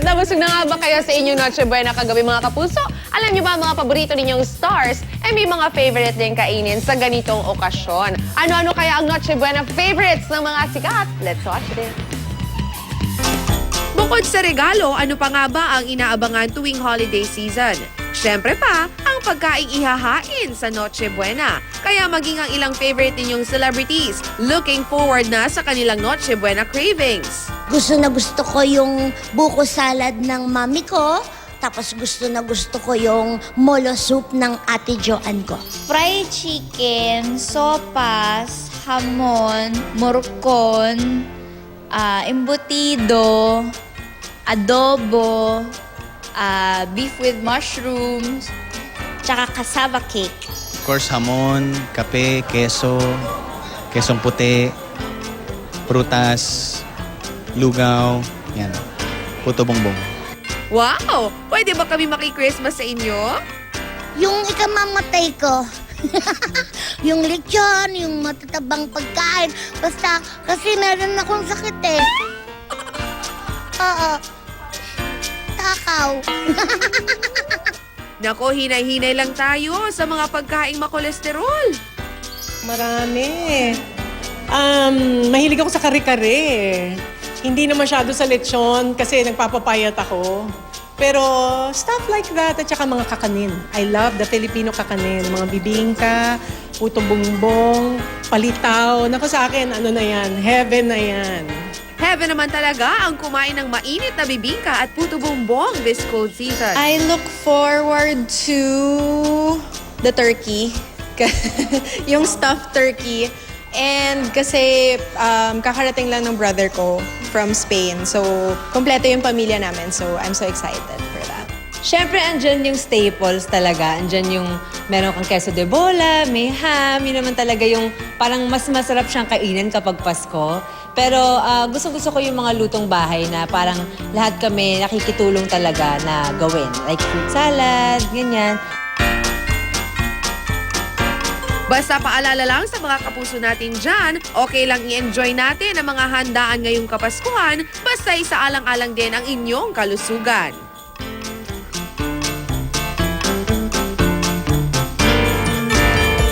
At nabusog na nga ba kayo sa inyong Noche Buena kagabi mga kapuso? Alam niyo ba mga paborito ninyong stars? Eh may mga favorite din kainin sa ganitong okasyon. Ano-ano kaya ang Noche Buena favorites ng mga sikat? Let's watch this. Bukod sa regalo, ano pa nga ba ang inaabangan tuwing holiday season? Siyempre pa, ang pagkaing ihahain sa Noche Buena. Kaya maging ang ilang favorite ninyong celebrities, looking forward na sa kanilang Noche Buena cravings. Gusto na gusto ko yung buko salad ng mami ko. Tapos gusto na gusto ko yung molo soup ng ate Joan ko. fried chicken, sopas, hamon, morcon, ah, embutido, adobo, ah, beef with mushrooms, tsaka cassava cake. Of course, hamon, kape, keso, kesong puti, prutas, lugaw, yan. Puto bongbong. Wow! Pwede ba kami maki-Christmas sa inyo? Yung ikamamatay ko. yung lechon, yung matatabang pagkain. Basta, kasi meron akong sakit eh. Oo. Takaw. Nako, hinay-hinay lang tayo sa mga pagkaing makolesterol. Marami. Um, mahilig ako sa kare-kare. Hindi na masyado sa lechon kasi nagpapapayat ako. Pero stuff like that at saka mga kakanin. I love the Filipino kakanin. Mga bibingka, puto bumbong, palitaw. Naku sa akin, ano na yan? Heaven na yan. Heaven naman talaga ang kumain ng mainit na bibingka at puto bumbong this cold season. I look forward to the turkey. yung stuffed turkey. And kasi um, kakarating lang ng brother ko from Spain. So, kompleto yung pamilya namin. So, I'm so excited for that. Siyempre, andyan yung staples talaga. Andyan yung meron kang queso de bola, may ham. Yun naman talaga yung parang mas masarap siyang kainin kapag Pasko. Pero ah, gusto-gusto ko yung mga lutong bahay na parang lahat kami nakikitulong talaga na gawin. Like fruit salad, ganyan. Basta paalala lang sa mga kapuso natin dyan, okay lang i-enjoy natin ang mga handaan ngayong Kapaskuhan, basta isaalang-alang din ang inyong kalusugan.